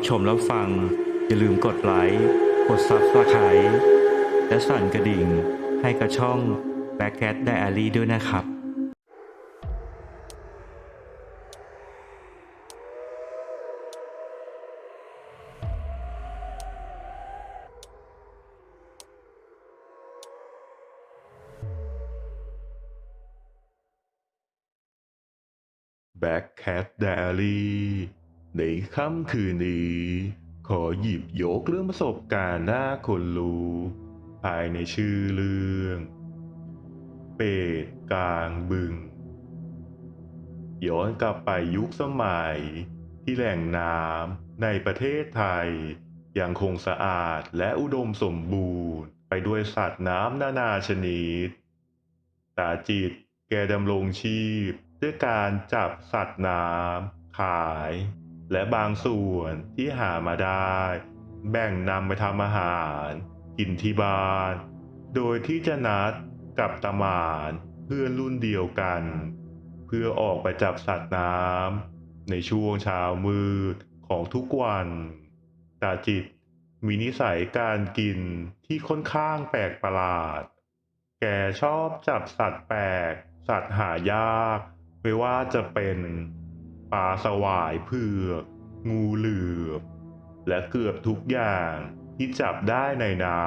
รับชมรับฟัง อย่าลืมกดไลค์กด Subscribe และสั่นกระดิ่ง ให้กับช่อง Back Cat Diary ด้วยนะครับ Back Cat Diary ในค่ำคืนนี้ ขอหยิบยกเรื่องประสบการณ์หน่าคนรู้ ภายในชื่อเรื่อง เป็ดกลางบึง ย้อนกลับไปยุคสมัย ที่แหล่งน้ำในประเทศไทย ยังคงสะอาดและอุดมสมบูรณ์ ไปด้วยสัตว์น้ำนานาชนิด ตาจิตแกดำรงชีพด้วยการจับสัตว์น้ำขาย และบางส่วนที่หามาได้ แบ่งนำไปทำอาหาร กินที่บ้าน โดยที่จะนัดกับตามานเพื่อนรุ่นเดียวกัน เพื่อออกไปจับสัตว์น้ำในช่วงเช้ามืดของทุกวันตาจิตมีนิสัยการกินที่ค่อนข้างแปลกประหลาด แกชอบจับสัตว์แปลก สัตว์หายาก ไม่ว่าจะเป็น ปลาสวายเผือกงูเหลือบและเกือบทุกอย่างที่จับได้ในน้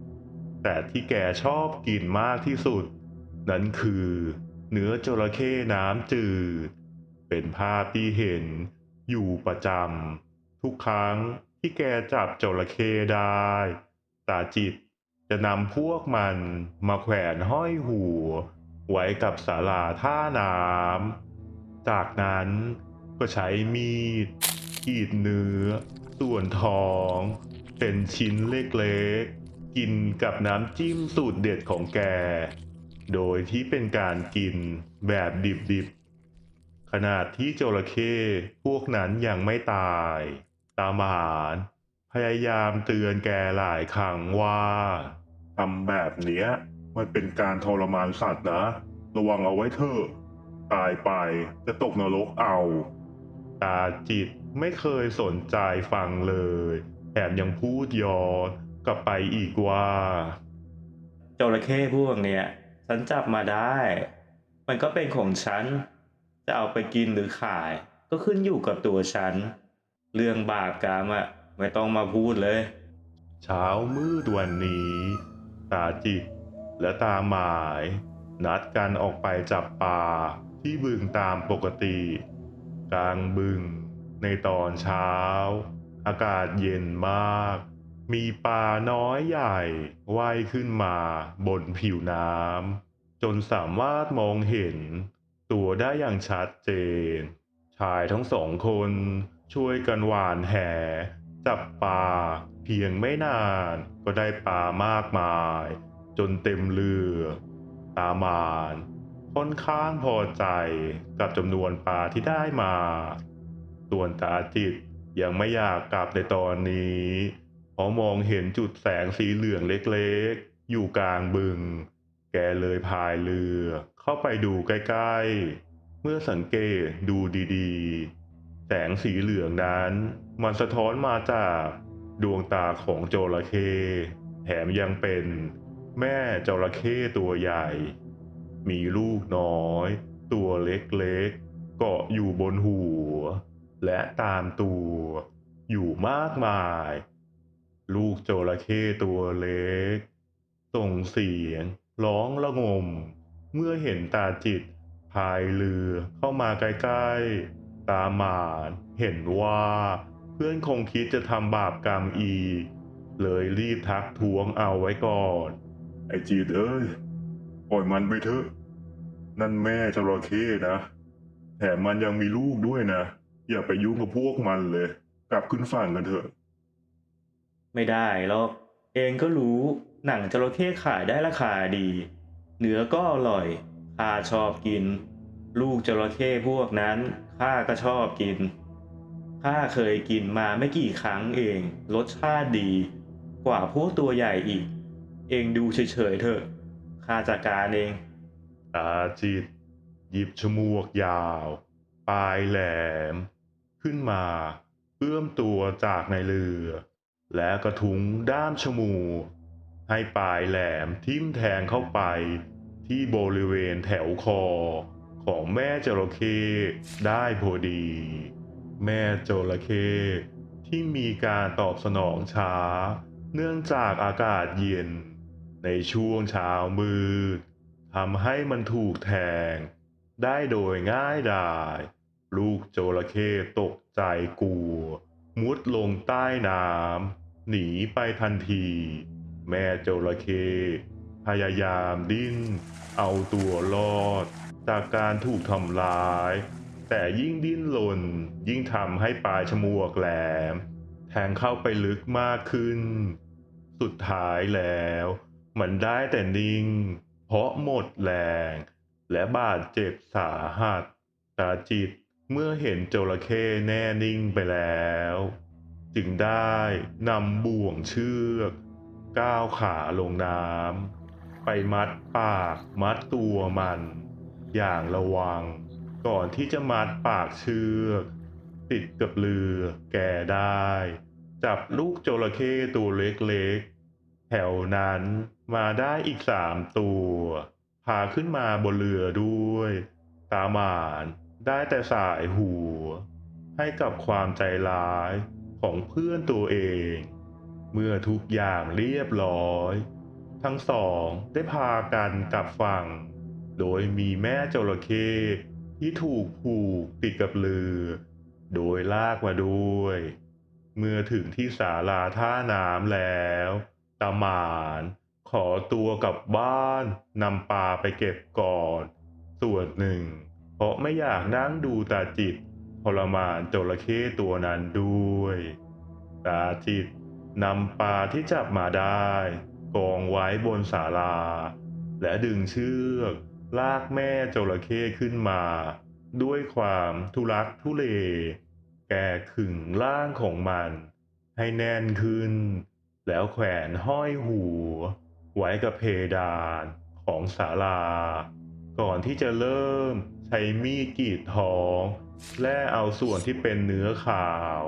ำแต่ที่แกชอบกินมากที่สุด นั้นคือเนื้อจระเข้น้ำจืด เป็นภาพที่เห็นอยู่ประจำทุกครั้งที่แกจับจระเข้ได้ตาจิตจะนำพวกมันมาแขวนห้อยหัว ไว้กับศาลาท่าน้ำ จากนั้นก็ใช้มีดกรีดเนื้อ ส่วนท้อง เป็นชิ้นเล็กๆ กินกับน้ำจิ้มสูตรเด็ดของแก โดยที่เป็นการกินแบบดิบๆ ขนาดที่จระเข้พวกนั้นยังไม่ตาย ตามหารพยายามเตือนแกหลายครั้งว่าทำแบบเนี้ย มันเป็นการทรมานสัตว์นะ ระวังเอาไว้เถอะ ตายไปจะตกนรกเอา ตาจิตไม่เคยสนใจฟังเลย แถมยังพูดย้อนกลับไปอีกว่าจระเข้พวกเนี้ยฉันจับมาได้ มันก็เป็นของฉัน จะเอาไปกินหรือขาย ก็ขึ้นอยู่กับตัวฉัน เรื่องบาปกรรมอะไม่ต้องมาพูดเลย เช้ามืดวันนี้ ตาจิตและตาหมาย นัดกันออกไปจับปลา ที่บึงตามปกติ กลางบึง ในตอนเช้า อากาศเย็นมาก มีปลาน้อยใหญ่ว่ายขึ้นมาบนผิวน้ำจนสามารถมองเห็น ตัวได้อย่างชัดเจน ชายทั้งสองคนช่วยกันหวานแห จับปลาเพียงไม่นานก็ได้ปลามากมาย จนเต็มเรือ ตามาน ค่อนข้างพอใจกับจำนวนปลาที่ได้มา ส่วนตาจิตยังไม่อยากกลับในตอนนี้ เพราะมองเห็นจุดแสงสีเหลืองเล็กๆ อยู่กลางบึง แกเลยพายเรือเข้าไปดูใกล้ๆ เมื่อสังเกตดูดีๆ แสงสีเหลืองนั้น มันสะท้อนมาจากดวงตาของโจระเข้แถมยังเป็นแม่จระเข้ตัวใหญ่ มีลูกน้อย ตัวเล็กๆ เกาะอยู่บนหัว และตามตัว อยู่มากมาย ลูกจระเข้ตัวเล็ก ส่งเสียง ร้องระงม เมื่อเห็นตาจิตพายเรือเข้ามาใกล้ๆ ตาหมานเห็นว่า เพื่อนคงคิดจะทำบาปกรรมอีก เลยรีบทักท้วงเอาไว้ก่อน ไอจีดเอ้ยปล่อยมันไปเถอะ นั่นแม่จระเข้นะ แถมมันยังมีลูกด้วยนะ อย่าไปยุ่งกับพวกมันเลย กลับขึ้นฝั่งกันเถอะ ไม่ได้หรอก เองก็รู้หนังจระเข้ขายได้ราคาดี เนื้อก็อร่อยข้าชอบกิน ลูกจระเข้พวกนั้นข้าก็ชอบกินข้าเคยกินมาไม่กี่ครั้งเอง รสชาติดี กว่าพวกตัวใหญ่อีก เองดูเฉยๆเถอะข้าจัดการเอง ตาจิต หยิบฉมวกยาว ปลายแหลม ขึ้นมาเอื้อมตัวจากในเรือ และกระทุ้งด้ามชมูให้ปลายแหลมทิ่มแทงเข้าไปที่บริเวณแถวคอของแม่จระเข้ได้พอดี แม่จระเข้ที่มีการตอบสนองช้า เนื่องจากอากาศเย็น ในช่วงเช้ามืด ทำให้มันถูกแทง ได้โดยง่ายดาย ลูกโจระเข้ตกใจกลัว มุดลงใต้น้ำหนีไปทันที แม่โจระเข้พยายามดิ้น เอาตัวรอด จากการถูกทำร้าย แต่ยิ่งดิ้นรนยิ่งทำให้ปลายฉมวกแหลม แทงเข้าไปลึกมากขึ้น สุดท้ายแล้ว มันได้แต่นิ่ง ราะหมดแรง และบาดเจ็บสาหัสตาจิตเมื่อเห็นจระเข้แน่นิ่งไปแล้ว จึงได้นำบ่วงเชือกก้าวขาลงน้ำไปมัดปากมัดตัวมัน อย่างระวัง ก่อนที่จะมัดปากเชือก ติดกับเรือแก่ได้ จับลูกจระเข้ตัวเล็กๆ แถวนั้นมาได้อีกสามตัว พาขึ้นมาบนเรือด้วย ตาหมานได้แต่สายหัว ให้กับความใจร้ายของเพื่อนตัวเอง เมื่อทุกอย่างเรียบร้อย ทั้งสองได้พากันกลับฝั่ง โดยมีแม่จระเข้ที่ถูกผูกติดกับเรือ โดยลากมาด้วย เมื่อถึงที่ศาลาท่าน้ำแล้ว ตาหมานขอตัวกลับบ้านนำปลาไปเก็บก่อน ส่วนหนึ่ง เพราะไม่อยากนั่งดูตาจิตทรมานจระเข้ตัวนั้นด้วย ตาจิตนำปลาที่จับมาได้ กองไว้บนศาลา และดึงเชือก ลากแม่จระเข้ขึ้นมา ด้วยความทุลักทุเล แกขึงร่างของมัน ให้แน่นขึ้น แล้วแขวนห้อยหัวไว้กับเพดานของศาลา ก่อนที่จะเริ่มใช้มีดกรีดท้อง และเอาส่วนที่เป็นเนื้อขาว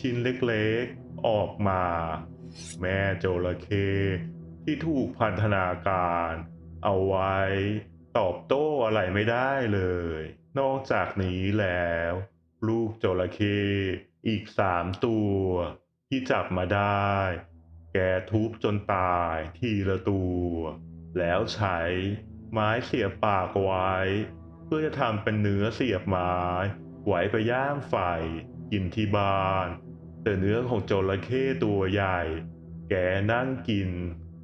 ชิ้นเล็กๆ ออกมา แม่โจระเข้ที่ถูกพันธนาการ เอาไว้ตอบโต้อะไรไม่ได้เลย นอกจากนี้แล้ว ลูกโจระเข้อีกสามตัว ที่จับมาได้ แกทุบจนตายทีละตัว แล้วใช้ไม้เสียบปากไว้ เพื่อจะทำเป็นเนื้อเสียบไม้ไว้ไปย่างไฟกินที่บ้าน แต่เนื้อของจระเข้ตัวใหญ่ แกนั่งกิน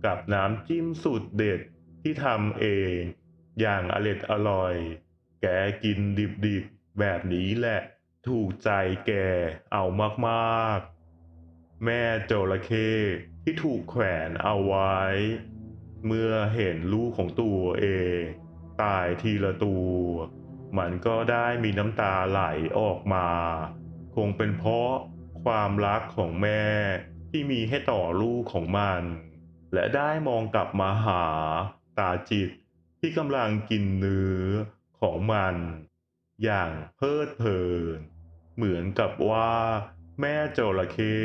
กับน้ำจิ้มสูตรเด็ดที่ทำเอง อย่างอร็ดอร่อย แกกินดิบๆแบบนี้แหละ ถูกใจแกเอามากๆ แม่จระเข้ที่ถูกแขวนเอาไว้ เมื่อเห็นลูกของตัวเอง ตายทีละตัว มันก็ได้มีน้ำตาไหลออกมา คงเป็นเพราะความรักของแม่ที่มีให้ต่อลูกของมัน และได้มองกลับมาหาตาจิตที่กำลังกินเนื้อของมัน อย่างเพลิดเพลิน เหมือนกับว่า แม่จระเข้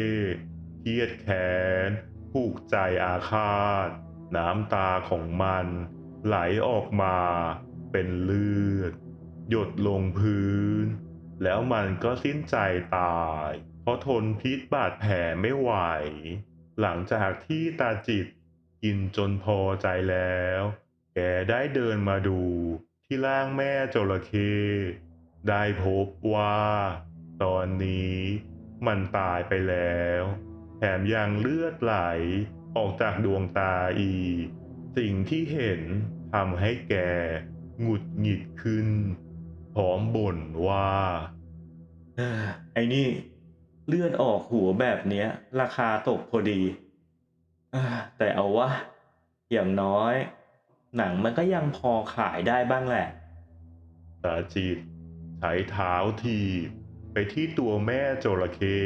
เครียดแค้นผูกใจอาฆาต น้ำตาของมันไหลออกมาเป็นเลือด หยดลงพื้น แล้วมันก็สิ้นใจตาย เพราะทนพิษบาดแผลไม่ไหว หลังจากที่ตาจิตกินจนพอใจแล้ว แกได้เดินมาดูที่ร่างแม่จระเข้ได้พบว่า ตอนนี้ มันตายไปแล้ว แถมยังเลือดไหลออกจากดวงตาอีก สิ่งที่เห็นทำให้แกหงุดหงิดขึ้น พร้อมบ่นว่าเอ้อไอ้นี่ เลือดออกหัวแบบเนี้ย ราคาตกพอดีเอ้อแต่เอาวะ อย่างน้อย หนังมันก็ยังพอขายได้บ้างแหละตาจิตใช้เท้าทีบ ไปที่ตัวแม่จระเข้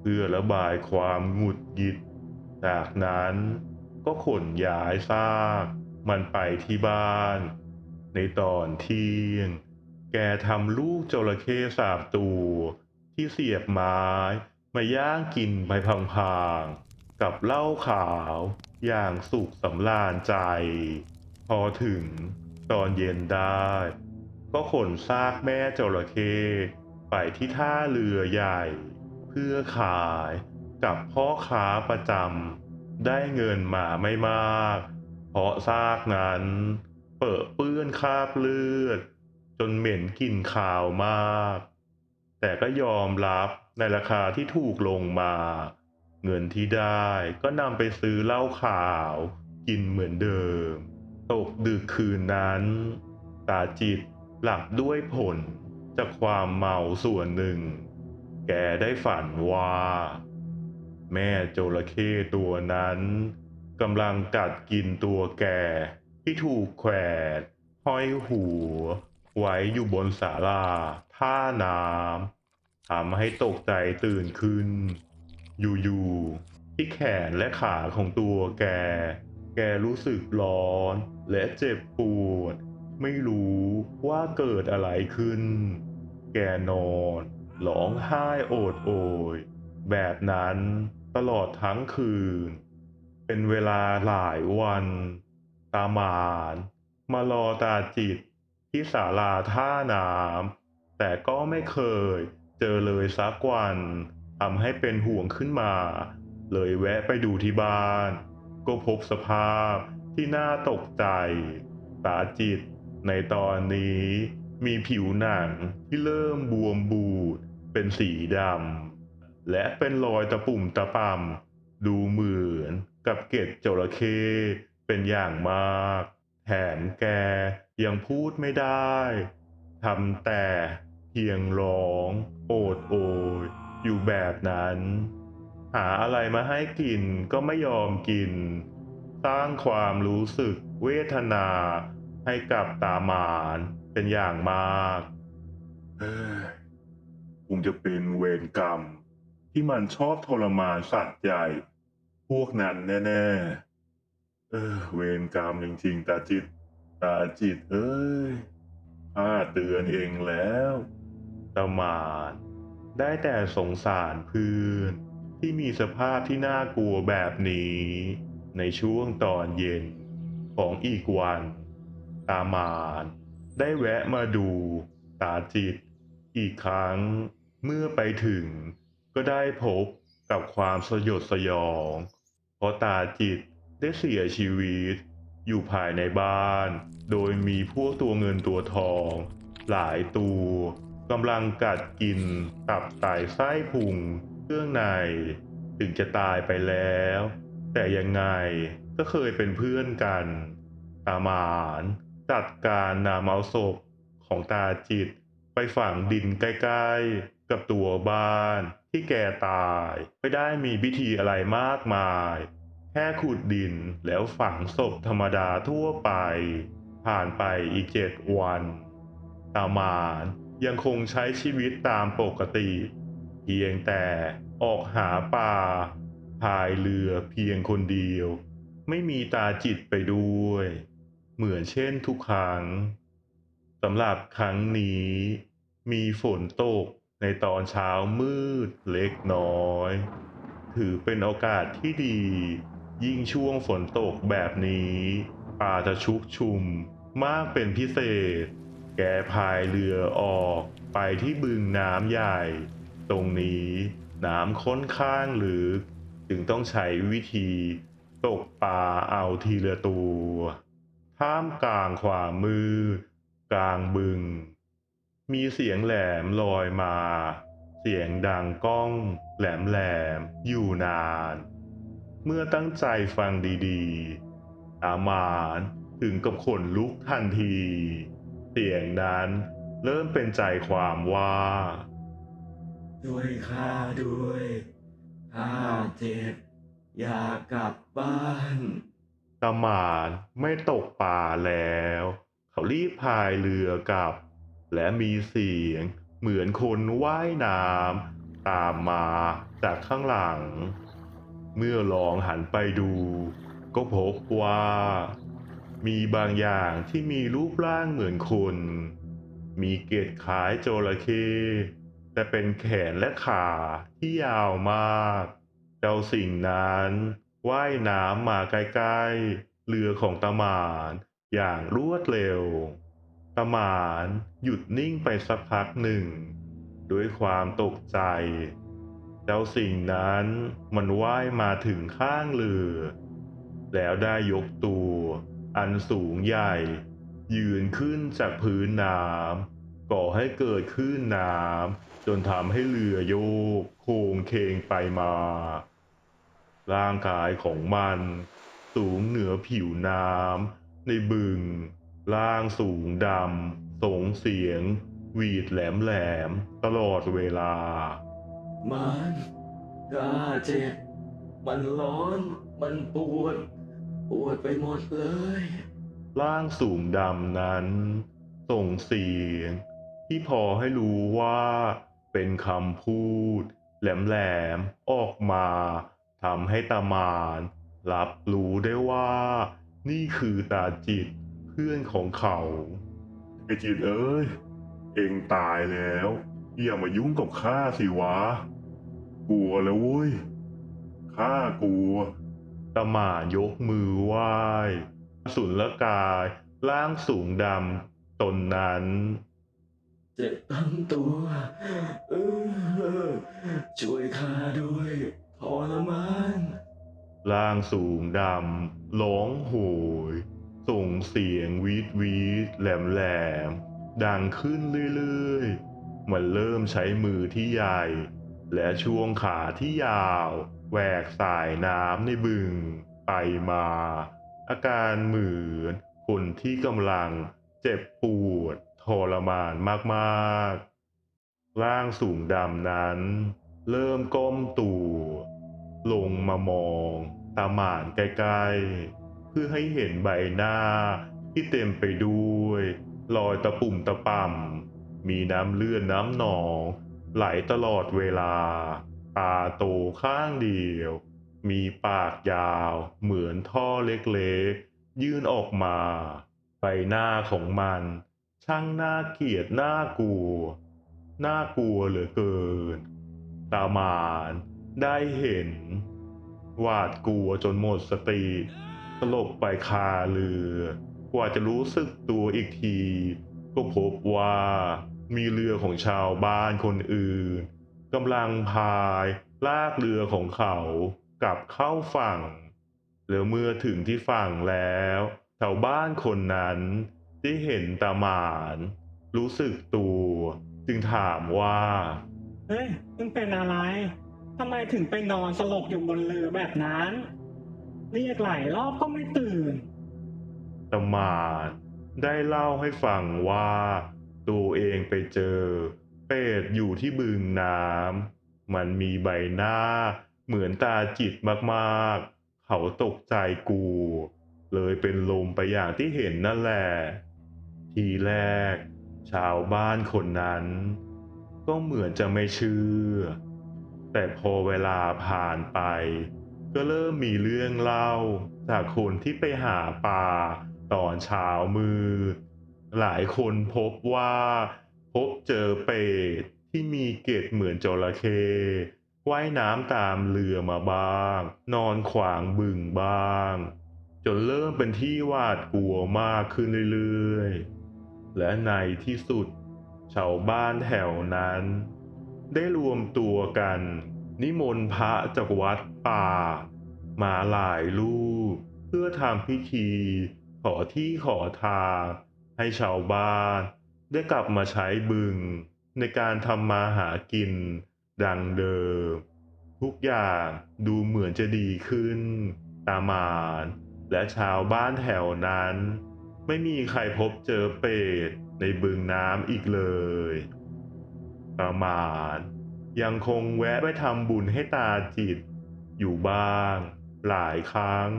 เพื่อระบายความหงุดหงิด จากนั้นก็ขนย้ายซากมันไปที่บ้าน ในตอนเที่ยง แกทำลูกจระเข้สามตัวที่เสียบไม้มาย่างกินไปพลางๆ กับเหล้าขาวอย่างสุขสำราญใจ พอถึงตอนเย็นได้ ก็ขนซากแม่จระเข้ ไปที่ท่าเรือใหญ่ เพื่อขายกับพ่อค้าประจำได้เงินมาไม่มาก เพราะซากนั้นเปิดเปื้อนคราบเลือด จนเหม็นกลิ่นขาวมาก แต่ก็ยอมรับในราคาที่ถูกลงมา เงินที่ได้ก็นำไปซื้อเหล้าขาว กินเหมือนเดิม ตกดึกคืนนั้น ตาจิตหลับด้วยผล จากความเมาส่วนหนึ่ง แกได้ฝันว่า แม่จระเข้ตัวนั้นกำลังกัดกินตัวแกที่ถูกแขวนห้อยหัวไว้อยู่บนศาลาท่าน้ำทำให้ตกใจตื่นขึ้น อยู่ๆที่แขนและขาของตัวแก แกรู้สึกร้อนและเจ็บปวด ไม่รู้ว่าเกิดอะไรขึ้น แกนอนร้องไห้โอดโอย แบบนั้นตลอดทั้งคืน เป็นเวลาหลายวัน ตาหมานมารอตาจิตที่ศาลาท่าน้ำแต่ก็ไม่เคยเจอเลยสักวันทำให้เป็นห่วงขึ้นมา เลยแวะไปดูที่บ้าน ก็พบสภาพที่น่าตกใจ ตาจิต ในตอนนี้มีผิวหนังที่เริ่มบวมบูด เป็นสีดำ และเป็นรอยตะปุ่มตะปำดูเหมือนกับเกล็ดจระเข้เป็นอย่างมาก แถมแกยังพูดไม่ได้ทำแต่เพียงร้อง โอดโอยอยู่แบบนั้น หาอะไรมาให้กินก็ไม่ยอมกิน สร้างความรู้สึกเวทนา ให้กับตาหมานเป็นอย่างมากเฮ้ยคงจะเป็นเวรกรรม ที่มันชอบทรมานสัตว์ใหญ่ พวกนั้นแน่ๆ เออ เวรกรรมจริงๆตาจิต ตาจิต เอ้ยข้าเตือนเองแล้วตาหมานได้แต่สงสารเพื่อนที่มีสภาพที่น่ากลัวแบบนี้ ในช่วงตอนเย็นของอีกวัน ตาหมานได้แวะมาดูตาจิต อีกครั้งเมื่อไปถึงก็ได้พบกับความสยดสยอง เพราะตาจิตได้เสียชีวิต อยู่ภายในบ้าน โดยมีพวกตัวเงินตัวทอง หลายตัวกำลังกัดกินตับไตไส้พุงเครื่องใน ถึงจะตายไปแล้ว แต่ยังไงก็เคยเป็นเพื่อนกัน ตาหมาน จัดการนำเอาศพของตาจิต ไปฝังดินใกล้ๆ กับตัวบ้านที่แกตาย ไม่ได้มีพิธีอะไรมากมาย แค่ขุดดินแล้วฝังศพธรรมดาทั่วไป ผ่านไปอีกเจ็ดวันตาหมานยังคงใช้ชีวิตตามปกติ เพียงแต่ออกหาปลาพายเรือเพียงคนเดียว ไม่มีตาจิตไปด้วย เหมือนเช่นทุกครั้งสำหรับครั้งนี้ มีฝนตกในตอนเช้ามืดเล็กน้อย ถือเป็นโอกาสที่ดี ยิ่งช่วงฝนตกแบบนี้ปลาจะชุกชุมมากเป็นพิเศษ แกพายเรือออกไปที่บึงน้ำใหญ่ ตรงนี้น้ำค่อนข้างลึก จึงต้องใช้วิธีตกปลาเอาทีละตัว ท่ามกลางความมืดกลางบึง มีเสียงแหลมลอยมา เสียงดังก้อง แหลมแหลมอยู่นาน เมื่อตั้งใจฟังดีๆตามานถึงกับขนลุกทันที เสียงนั้นเริ่มเป็นใจความว่าช่วยข้าด้วยข้าเจ็บ อยากกลับบ้าน ตาหมานไม่ตกป่าแล้ว เขารีบพายเรือกลับ และมีเสียงเหมือนคนว่ายน้ำตามมาจากข้างหลัง เมื่อลองหันไปดู ก็พบว่า มีบางอย่างที่มีรูปร่างเหมือนคน มีเกล็ดคล้ายจระเข้แต่เป็นแขนและขาที่ยาวมาก เจ้าสิ่งนั้น ว่ายน้ำมาใกล้ๆเรือของตาหมานอย่างรวดเร็วตาหมานหยุดนิ่งไปสักพักหนึ่ง ด้วยความตกใจ เจ้าสิ่งนั้นมันว่ายมาถึงข้างเรือ แล้วได้ยกตัวอันสูงใหญ่ ยืนขึ้นจากพื้นน้ำก่อให้เกิดคลื่นน้ำจนทำให้เรือโยกโค้งเคงไปมา ร่างกายของมันสูงเหนือผิวน้ำในบึงล่างสูงดำส่งเสียง หวีดแหลมๆตลอดเวลา มันกล้าเจ็บ มันร้อน มันปวด ปวดไปหมดเลย ร่างสูงดำนั้น ส่งเสียง ที่พอให้รู้ว่า เป็นคำพูด แหลมๆออกมา ทำให้ตามานรับรู้ได้ว่า นี่คือตาจิตเพื่อนของเขาไอจิตเอ้ย เองตายแล้ว อย่ามายุ่งกับข้าสิวะ กลัวแล้วเว้ยข้ากลัวตาหมานยกมือไหว้สุนละกายร่างสูงดำตนนั้นเจ็บทั้งตัวเออช่วยข้าด้วย ทรมานร่างสูงดำร้องโหย ส่งเสียงวีดวีดแหลมแหลมดังขึ้นเรื่อยๆ มันเริ่มใช้มือที่ใหญ่ และช่วงขาที่ยาวแหวกสายน้ำในบึง ไปมา อาการเหมือนคนที่กำลังเจ็บปวดทรมานมากๆ ร่างสูงดำนั้น เริ่มก้มตัว ลงมามองตาหมานใกล้ๆ เพื่อให้เห็นใบหน้าที่เต็มไปด้วย รอยตะปุ่มตะป่ำมีน้ำเลือดน้ำหนอง ไหลตลอดเวลา ตาโตข้างเดียว มีปากยาวเหมือนท่อเล็กๆ ยื่นออกมา ใบหน้าของมัน ช่างน่าเกลียดน่ากลัว น่ากลัวเหลือเกิน ตาหมาน ได้เห็น หวาดกลัวจนหมดสติสลบไปคาเรือ กว่าจะรู้สึกตัวอีกที ก็พบว่ามีเรือของชาวบ้านคนอื่นกำลังพายลากเรือของเขากลับเข้าฝั่ง แล้วเมื่อถึงที่ฝั่งแล้วชาวบ้านคนนั้นได้เห็นตาหมาน รู้สึกตัว จึงถามว่า เฮ้ยมึงเป็นอะไร ทำไมถึงไปนอนสลบอยู่บนเรือแบบนั้น เรียกหลายรอบก็ไม่ตื่น ตมาได้เล่าให้ฟังว่า ตัวเองไปเจอ เป็ดอยู่ที่บึงน้ำมันมีใบหน้า เหมือนตาจิตมากๆ เขาตกใจกู เลยเป็นลมไปอย่างที่เห็นนั่นแหละ ทีแรก ชาวบ้านคนนั้น ก็เหมือนจะไม่เชื่อ แต่พอเวลาผ่านไป ก็เริ่มมีเรื่องเล่า จากคนที่ไปหาปลาตอนเช้ามืดหลายคนพบว่า พบเจอเป็ดที่มีเกล็ดเหมือนจระเข้ว่ายน้ำตามเรือมาบ้าง นอนขวางบึงบ้าง จนเริ่มเป็นที่หวาดกลัวมากขึ้นเรื่อยๆ และในที่สุดชาวบ้านแถวนั้น ได้รวมตัวกัน นิมนต์พระจากวัดป่า มาหลายรูป เพื่อทำพิธี ขอที่ขอทางให้ชาวบ้านได้กลับมาใช้บึง ในการทำมาหากิน ดังเดิม ทุกอย่างดูเหมือนจะดีขึ้น ตาหมานและชาวบ้านแถวนั้น ไม่มีใครพบเจอเป็ดในบึงน้ำอีกเลย ตาหมานยังคงแวะไปทำบุญให้ตาจิต อยู่บ้าง หลายครั้ง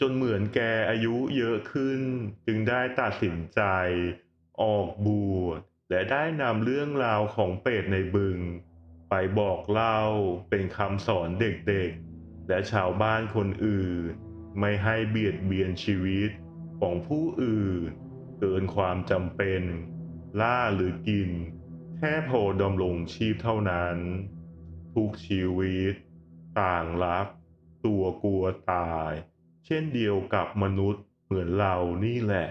จนเหมือนแกอายุเยอะขึ้น จึงได้ตัดสินใจ ออกบวชและได้นำเรื่องราวของเป็ดในบึง ไปบอกเล่าเป็นคำสอนเด็กๆ และชาวบ้านคนอื่น ไม่ให้เบียดเบียนชีวิตของผู้อื่น เกินความจำเป็น ล่าหรือกิน แทแค่พอดำรงชีพเท่านั้น ทุกชีวิต ต่างรัก ตัวกลัวตาย เช่นเดียวกับมนุษย์เหมือนเรานี่แหละ